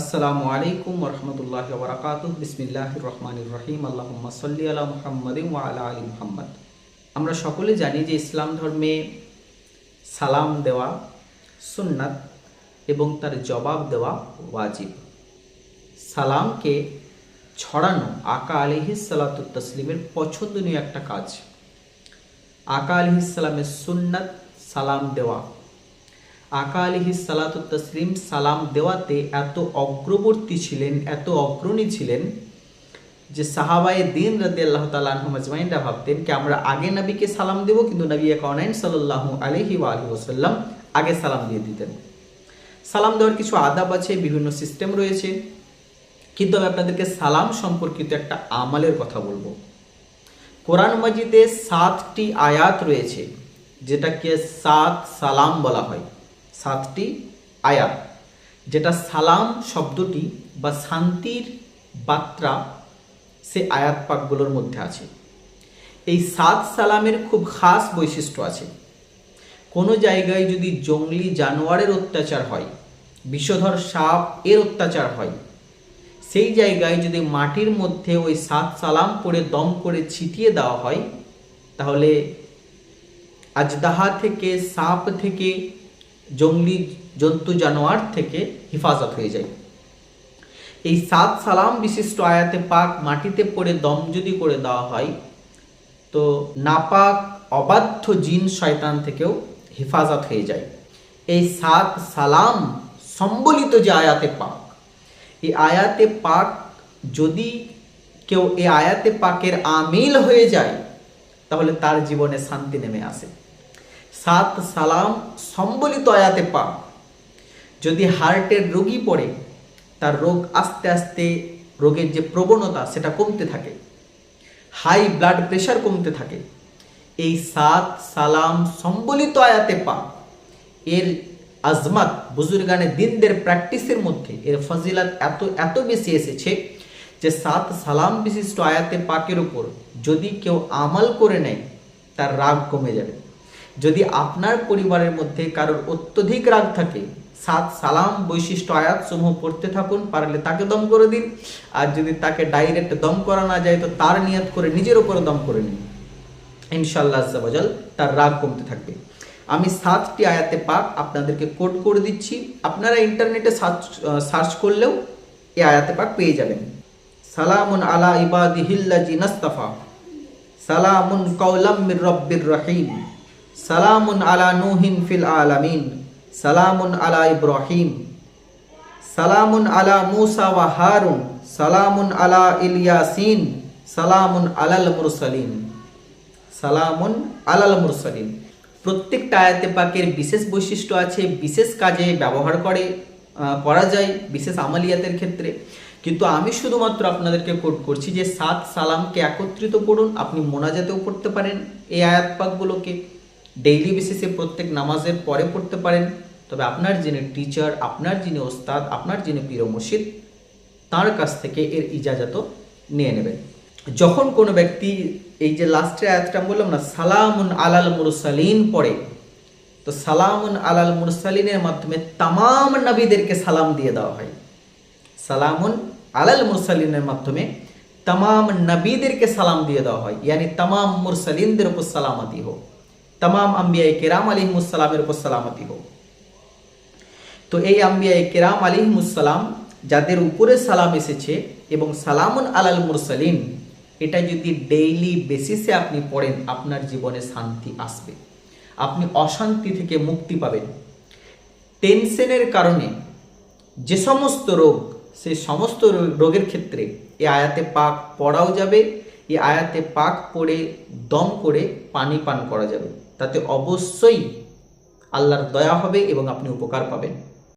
আসসালামু আলাইকুম রহমতুল্লাহ বরাকাত বিসমিল্লাহ রহমান রহিম। আল্লাহুম্মা সাল্লি আলা মুহাম্মাদ ওয়া আলা আলি মুহাম্মদ। আমরা সকলে জানি যে ইসলাম ধর্মে সালাম দেওয়া সুন্নাত এবং তার জবাব দেওয়া ওয়াজিব। সালামকে ছড়ানো আকা সালাতু তসলিমের পছন্দনীয় একটা কাজ। আকা আলিহিস সালামের সুন্নাত সালাম দেওয়া আকা আলিহি সালাতু তসলিম সালাম দেওয়াতে এত অগ্রবর্তী ছিলেন, এত অগ্রণী ছিলেন যে সাহাবায়ে দিন রাতে আল্লাহ তালাহ মাজমাইনরা ভাবতেন কি আমরা আগে নবীকে সালাম দেব, কিন্তু নবী কাউনাইন সাল্লাহ আলহি আলহি ওসাল্লাম আগে সালাম দিয়ে দিতেন। সালাম দেওয়ার কিছু আদাব আছে, বিভিন্ন সিস্টেম রয়েছে, কিন্তু আমি আপনাদেরকে সালাম সম্পর্কিত একটা আমালের কথা বলব। কোরআন মাজিদে সাতটি আয়াত রয়েছে, যেটাকে সাত সালাম বলা হয়। সাতটি আয়াত, যেটা সালাম শব্দটি বা শান্তির বার্তা সে আয়াত পাকগুলোর মধ্যে আছে। এই সাত সালামের খুব খাস বৈশিষ্ট্য আছে। কোনো জায়গায় যদি জঙ্গলি জানোয়ারের অত্যাচার হয়, বিষধর সাপ এর অত্যাচার হয়, সেই জায়গায় যদি মাটির মধ্যে ওই সাত সালাম পড়ে দম করে ছিটিয়ে দেওয়া হয়, তাহলে আজদাহা থেকে, সাপ থেকে জঙ্গলি জন্তু জানোয়ার থেকে হেফাজত হয়ে যায়। এই সাত সালাম বিশিষ্ট আয়াতে পাক মাটিতে পড়ে দম যদি করে দেওয়া হয়, তো নাপাক অবাধ্য জিন শয়তান থেকেও হেফাজত হয়ে যায়। এই সাত সালাম সম্বলিত যে আয়াতে পাক, এই আয়াতে পাক যদি কেউ এই আয়াতে পাকের আমিল হয়ে যায়, তাহলে তার জীবনে শান্তি নেমে আসে। সাত সালাম সম্বলিত আয়াতে পা যদি হার্টের রোগী পড়ে, তার রোগ আস্তে আস্তে রোগের যে প্রবণতা, সেটা কমতে থাকে। হাই ব্লাড প্রেশার কমতে থাকে। এই সাত সালাম সম্বলিত আয়াতে পা এর আজমাত বুজুর্গানে দিনদের প্র্যাকটিসের মধ্যে, এর ফজিলাত এত এত বেশি এসেছে যে সাত সালাম বিশিষ্ট আয়াতে পাকের উপর যদি কেউ আমাল করে নেয়, তার রাগ কমে যাবে। যদি আপনার পরিবারের মধ্যে কারোর অত্যধিক রাগ থাকে, সাত সালাম বৈশিষ্ট্য আয়াত সমূহ পড়তে থাকুন, পারলে তাকে দম করে দিন। আর যদি তাকে ডাইরেক্ট দম করা না যায়, তো তার নিয়ত করে নিজের উপরে দম করে নিন। ইনশাল্লাহ তার রাগ কমতে থাকবে। আমি সাতটি আয়াতে পাক আপনাদেরকে কোট করে দিচ্ছি। আপনারা ইন্টারনেটে সার্চ সার্চ করলেও এই আয়াতে পাক পেয়ে যাবেন। সালামুন আলা ইবাদিহিল্লাজি নাস্তাফা। সালামুন কৌলাম মির রব্বির রহিম। সালামুন আলা নুহিন ফিল আলামিন, সালামুন আলা ইব্রাহিম, সালামুন আলা মুসা ওয়া হারুন, সালামুন আলা ইলিয়াসিন, সালামুন আলাল মুরসালিন, সালামুন আলাল মুরসালিন। প্রত্যেকটা আয়াতে পাকের বিশেষ বৈশিষ্ট্য আছে, বিশেষ কাজে ব্যবহার করে করা যায়, বিশেষ আমালিয়াতের ক্ষেত্রে। কিন্তু আমি শুধুমাত্র আপনাদেরকে কোট করছি যে, সাত সালামকে একত্রিত করুন, আপনি মোনাজাতেও পড়তে পারেন এই আয়াত পাকগুলোকে। ডেইলি বেসিসে প্রত্যেক নামাজের পরে পড়তে পারেন। তবে আপনার যিনি টিচার আপনার যিনি ওস্তাদ, আপনার যিনি পীর মসজিদ তার কাছ থেকে এর ইজাজত নিয়ে নেবেন। যখন কোনো ব্যক্তি এই যে লাস্টের আয়াতটা বললাম না, সালামুন আলাল মুরসালিন পড়ে, তো সালামুন আলাল মুরসালিনের মাধ্যমে তামাম নবীদেরকে সালাম দিয়ে দেওয়া হয়। সালামুন আলাল মুরসালিনের মাধ্যমে তামাম নবীদেরকে সালাম দিয়ে দেওয়া হয়। ইয়ানি তামাম মুরসালিনদের উপর সালামতি হোক। তামাম আম্বিয়াই কেরাম আলিমুসালামের উপর সালামতি হোক। তো এই আম্বিয়াই কেরাম আলিমুসালাম যাদের উপরে সালাম এসেছে এবং সালামুন আলাল মুরসালিন, এটা যদি ডেইলি বেসিসে আপনি পড়েন, আপনার জীবনে শান্তি আসবে। আপনি অশান্তি থেকে মুক্তি পাবেন। টেনশনের কারণে যে সমস্ত রোগ সেই সমস্ত রোগের ক্ষেত্রে এই আয়াতে পাক পড়াও যাবে এই আয়াতে পাক পড়ে দম করে পানি পান করা যাবে। তাতে অবশ্যই আল্লাহর দয়া হবে এবং আপনি উপকার পাবেন।